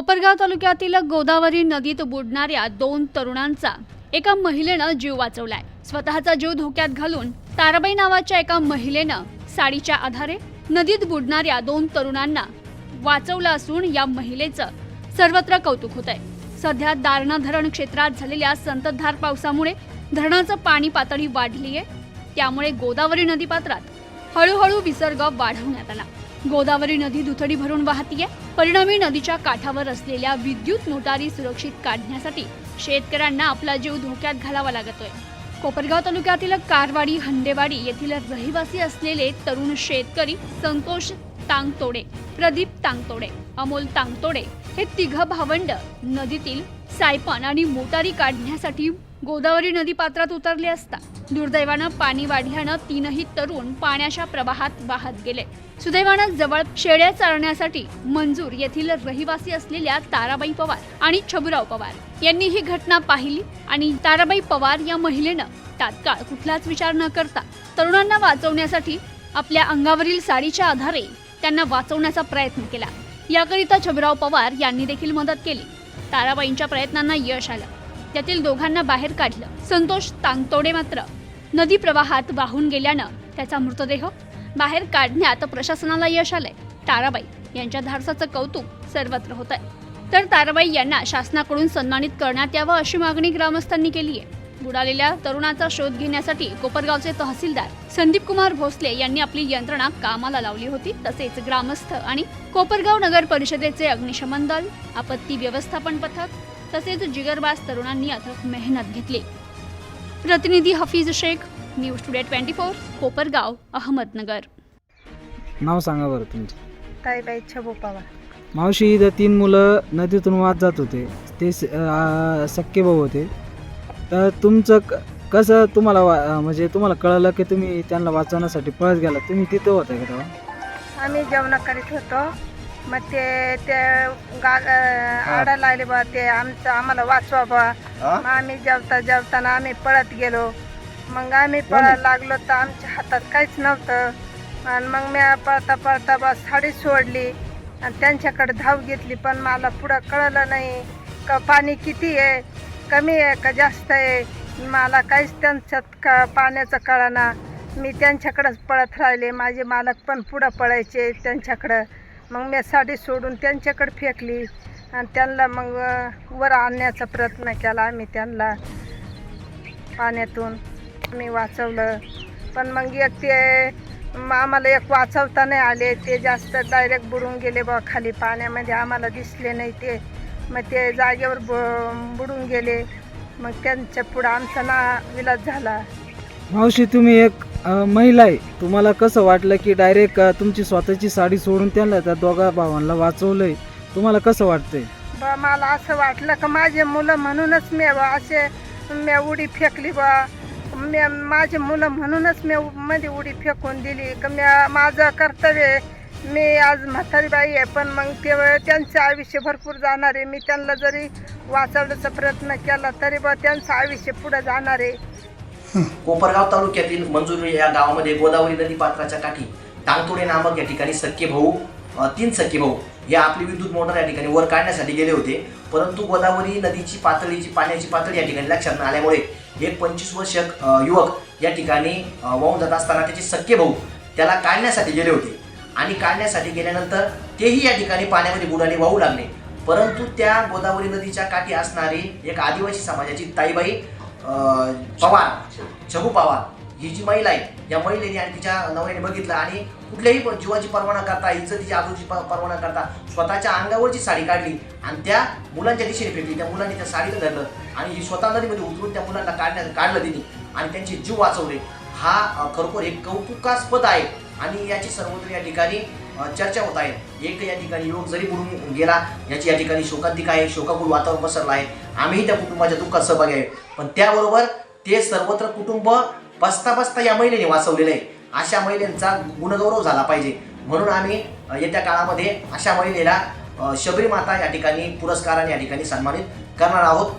कोपरगाव तालुक्यातील गोदावरी नदीत बुडणाऱ्या दोन तरुणांचा एका महिलेनं जीव वाचवलाय. स्वतःचा जीव धोक्यात घालून ताराबाई नावाच्या एका महिलेनं साडीच्या आधारे नदीत बुडणाऱ्या दोन तरुणांना वाचवलं असून या महिलेचं सर्वत्र कौतुक होत आहे सध्या दारणा धरण क्षेत्रात झालेल्या संततधार पावसामुळे धरणाचं पाणी पातळी वाढली आहे त्यामुळे गोदावरी नदीपात्रात हळूहळू विसर्ग वाढवण्यात आला. गोदावरी नदी दुथडी भरून वाहतीये. परिणामी नदीच्या काठावर असलेल्या विद्युत मोटारी सुरक्षित काढण्यासाठी शेतकऱ्यांना आपला जीव धोक्यात घालावा लागतोय. कोपरगाव तालुक्यातील कारवाडी हंडेवाडी येथील रहिवासी असलेले तरुण शेतकरी संतोष तांगतोडे प्रदीप तांगतोडे अमोल तांगतोडे हे तिघ भावंड नदीतील सायपन आणि मोटारी काढण्यासाठी गोदावरी नदी पात्रात उतरले असता दुर्दैवानं पाणी वाढल्यानं तीनही तरुण पाण्याच्या प्रवाहात वाहत गेले. सुदैवानं जवळ शेळ्या चारण्यासाठी मंजूर येथील रहिवासी असलेल्या ताराबाई पवार आणि छबुराव पवार यांनी ही घटना पाहिली आणि ताराबाई पवार या महिलेनं तात्काळ कुठलाच विचार न करता तरुणांना वाचवण्यासाठी आपल्या अंगावरील साडीच्या आधारे त्यांना वाचवण्याचा प्रयत्न केला. याकरिता छबराव पवार यांनी देखील मदत केली. ताराबाईंच्या प्रयत्नांना यश आलं. त्यातील दोघांना बाहेर काढलं. संतोष तांगतोडे मात्र. नदी प्रवाहात वाहून गेल्यानं त्याचा मृतदेह बाहेर काढण्यात प्रशासनाला यश आलंय. ताराबाई यांच्या धाडसाचं कौतुक सर्वत्र होत आहे तर ताराबाई यांना शासनाकडून सन्मानित करण्यात यावं अशी मागणी ग्रामस्थांनी केली आहे. बुडालेल्या तरुणाचा शोध घेण्यासाठी कोपरगावचे तहसीलदार संदीप कुमार भोसले यांनी आपली यंत्रणा कामाला लावली होती. तसेच ग्रामस्थ आणि कोपरगाव नगर परिषदेचे अग्निशमन दल आपत्ती व्यवस्थापन पथक तसेच जिगरबाज तरुणांनी अथक मेहनत घेतली. प्रतिनिधी Hafeez Sheikh news today twenty four Kopargaon Ahmednagar. नाव सांगा बरं तुमचं. ताईबाई छबू पवार मावशी इथं तीन मुलं नदीतून वाद जात होते. ते स- सख्खे भाऊ होते. तर तुमचं क- कसं तुम्हाला वा अं, म्हणजे तुम्हाला कळलं की तुम्ही त्यांना वाचवण्यासाठी पळत गेला तुम्ही तिथं होता का तेव्हा? आम्ही जेवण करीत होतो. मग ते ते गा आडा लागले बा ते आमचं आम्हाला वाचवा बा. मग आम्ही जेवता जेवताना आम्ही पळत गेलो. मग आम्ही पळायला लागलो तर आमच्या हातात काहीच नव्हतं. आणि मग मी पळता पळता बा साडी सोडली. आणि त्यांच्याकडे धाव घेतली पण मला पुढं कळलं नाही. का पाणी किती आहे? कमी आहे का जास्त आहे? मला काहीच त्यांच्यात का पाण्याचं कळना. मी त्यांच्याकडंच पळत राहिले. माझे मालक पण पुढं पळायचे त्यांच्याकडं. मग मी साडी सोडून त्यांच्याकडे फेकली आणि त्यांना मग वर आणण्याचा प्रयत्न केला आम्ही त्यांना पाण्यातून. मी वाचवलं. पण मग एक ते आम्हाला एक वाचवता नाही आले. ते जास्त डायरेक्ट बुडून गेले बा खाली पाण्यामध्ये. आम्हाला दिसले नाही ते. मग ते जागेवर ब बुडून गेले. मग त्यांच्या पुढं आमचा ना विलास झाला. मावशी तुम्ही एक महिला आहे तुम्हाला कसं वाटलं की डायरेक्ट तुमची स्वतःची साडी सोडून त्यांना त्या दोघा भावांना वाचवलंय? तुम्हाला कसं वाटतंय? बा मला असं वाटलं का माझे मुलं म्हणूनच मी बा असे मी उडी फेकली बा. मी माझे मुलं म्हणूनच मी मध्ये उडी फेकून दिली का मी माझं कर्तव्य आहे. मी आज म्हातारी बाई आहे पण मग ते त्यांचं आयुष्य भरपूर जाणार आहे. मी त्यांना जरी वाचवण्याचा प्रयत्न केला तरी बा त्यांचं आयुष्य पुढं जाणार आहे. कोपरगाव तालुक्यातील मंजूर या गावामध्ये गोदावरी नदी पात्राच्या काठी टांगतोडे नामक या ठिकाणी सख्खे भाऊ तीन सख्खे भाऊ हे आपली विद्युत मोटर या ठिकाणी वर काढण्यासाठी गेले होते. परंतु गोदावरी नदीची पातळीची पाण्याची पातळी या ठिकाणी लक्षात न आल्यामुळे एक पंचवीस वर्षक युवक या ठिकाणी वाहून जात असताना त्याचे सख्खे भाऊ त्याला काढण्यासाठी गेले होते. आणि काढण्यासाठी गेल्यानंतर तेही या ठिकाणी पाण्यामध्ये बुडाने वाहू लागले. परंतु त्या गोदावरी नदीच्या काठी असणारी एक आदिवासी समाजाची ताईबाई पवार छगू पवार ही जी महिला आहे या महिलेने आणि तिच्या नवऱ्याने बघितलं आणि कुठल्याही जीवाची पर्वा न करता इज्जतीची आजूची प- पर्वा न करता स्वतःच्या अंगावरची साडी काढली आणि त्या मुलांच्या दिशेने फेकली त्या मुलांनी त्या साडीला धरलं आणि ही स्वतः नदीमध्ये उतरून त्या मुलांना काढण्या काढलं तिने आणि त्यांचे जीव वाचवले. हा खरोखर एक कौतुकास्पद आहे आणि याची सर्वत्र या ठिकाणी चर्चा होत आहे. एक या ठिकाणी युवक जरी बुडून गेला याची या ठिकाणी शोकांतिक आहे शोकाकुल वातावरण पसरलं आहे. आम्हीही त्या कुटुंबाच्या दुःखात सहभागी आहे. पण त्याबरोबर ते सर्वत्र कुटुंब बसता बसता या महिलेने वाचवलेलं आहे. अशा महिलेंचा गुणगौरव झाला पाहिजे. म्हणून आम्ही येत्या काळामध्ये अशा महिलेला शबरी माता या ठिकाणी पुरस्काराने या ठिकाणी सन्मानित करणार आहोत.